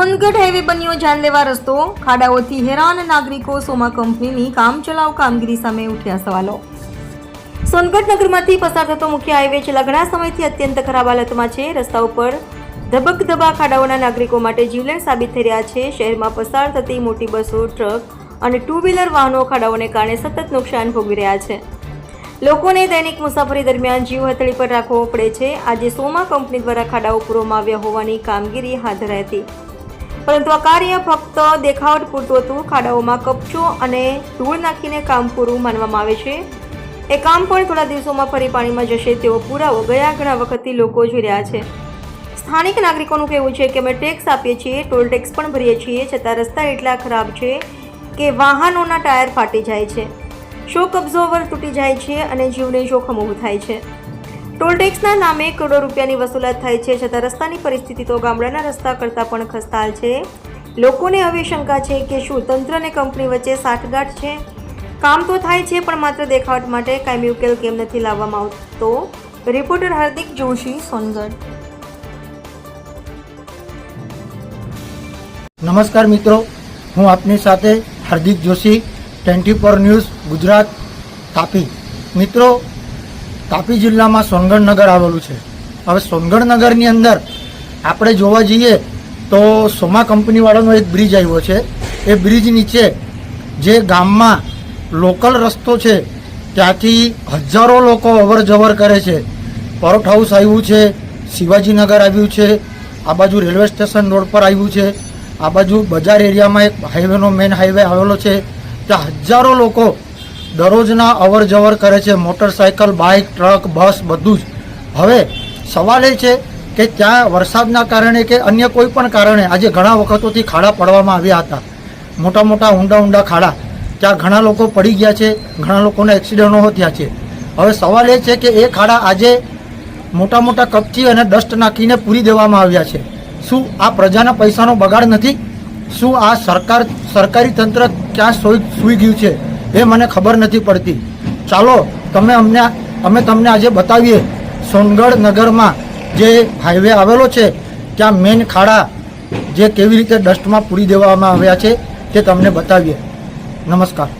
Songadh highway બન્યો જાનલેવા રસ્તો. ખાડાઓથી હેરાન નાગરિકો, સોમા કંપનીની કામચલાઉ કામગીરી સામે ઉઠ્યા સવાલો. સોનગઢ નગરમાંથી પસાર થતો મુખ્ય હાઈવે છેલ્લા ઘણા સમયથી અત્યંત ખરાબ હાલતમાં છે. રસ્તા ઉપર ધબકધબા ખાડાઓના નાગરિકો માટે જીવલેણ સાબિત થઈ રહ્યા છે. શહેરમાં પસાર થતી મોટી બસો, ટ્રક અને ટુ વ્હીલર વાહનો ખાડાઓને કારણે સતત નુકસાન ભોગવી રહ્યા છે. લોકોને દૈનિક મુસાફરી દરમિયાન જીવ હથેળી પર રાખવો પડે છે. આજે સોમા કંપની દ્વારા ખાડાઓ પૂરવામાં આવ્યા હોવાની કામગીરી હાથ ધરાઈ હતી. પરંતુ આ કાર્ય ફક્ત દેખાવટ પૂરતું હતું. ખાડાઓમાં કપચો અને ધૂળ નાખીને કામ પૂરું માનવામાં આવે છે. એ કામ પણ થોડા દિવસોમાં ફરી પાણીમાં જશે તેવો પુરાવો ગયા ઘણા વખતથી લોકો જોઈ રહ્યા છે. સ્થાનિક નાગરિકોનું કહેવું છે કે અમે ટેક્સ આપીએ છીએ, ટોલ ટેક્સ પણ ભરીએ છીએ, છતાં રસ્તા એટલા ખરાબ છે કે વાહનોના ટાયર ફાટી જાય છે. શોક અબ્ઝોર્વર તૂટી જાય છે અને જીવને જોખમ ઊભું થાય છે. ટોલ ટેક્સના નામે કરોડો રૂપિયાની વસૂલાત થાય છે. છતાં રસ્તાની પરિસ્થિતિ તો ગામડાના રસ્તા કરતાં પણ ખસ્તાલ છે. લોકોને હવે શંકા છે કે શું તંત્ર અને કંપની વચ્ચે સાઠગાંઠ છે? કામ તો થાય છે, પણ માત્ર દેખાવટ માટે કાયમી ઉકેલ કેમ નથી લાવવામાં આવતો? રિપોર્ટર હાર્દિક જોશી, સોનગઢ. નમસ્કાર મિત્રો, હું આપની સાથે Hardik Joshi, twenty four news Gujarat, Tapi. મિત્રો તાપી જિલ્લામાં સોનગઢ નગર આવેલું છે. હવે સોનગઢ નગરની અંદર આપણે જોવા જઈએ તો સોમા કંપનીવાળાનો એક બ્રિજ આવ્યો છે. એ બ્રિજ નીચે જે ગામમાં લોકલ રસ્તો છે, ત્યાંથી હજારો લોકો અવર જવર કરે છે. પરોઠ હાઉસ આવ્યું છે, શિવાજીનગર આવ્યું છે, આ બાજુ રેલવે સ્ટેશન રોડ પર આવ્યું છે, આ બાજુ બજાર એરિયામાં એક હાઈવેનો મેઇન હાઈવે આવેલો છે. ત્યાં હજારો લોકો દરરોજના અવર જવર કરે છે, મોટરસાયકલ, બાઇક, ટ્રક, બસ, બધું જ. હવે સવાલ એ છે કે ત્યાં વરસાદના કારણે કે અન્ય કોઈ પણ કારણે આજે ઘણા વખતોથી ખાડા પડવામાં આવ્યા હતા. મોટા મોટા ઊંડા ઊંડા ખાડા. ત્યાં ઘણા લોકો પડી ગયા છે, ઘણા લોકોના એક્સિડન્ટો થયા છે. હવે સવાલ એ છે કે એ ખાડા આજે મોટા મોટા કપચી અને ડસ્ટ નાખીને પૂરી દેવામાં આવ્યા છે. શું આ પ્રજાના પૈસાનો બગાડ નથી? શું આ સરકાર, સરકારી તંત્ર ક્યાં સોઈ સૂઈ ગયું છે? એ મને ખબર નથી પડતી. ચાલો, તમે અમને અમે તમને આજે બતાવીએ. સોનગઢ નગરમાં જે હાઈવે આવેલો છે, ત્યાં મેન ખાડા જે કેવી રીતે ડસ્ટમાં પૂરી દેવામાં આવ્યા છે, તે તમને બતાવીએ. નમસ્કાર.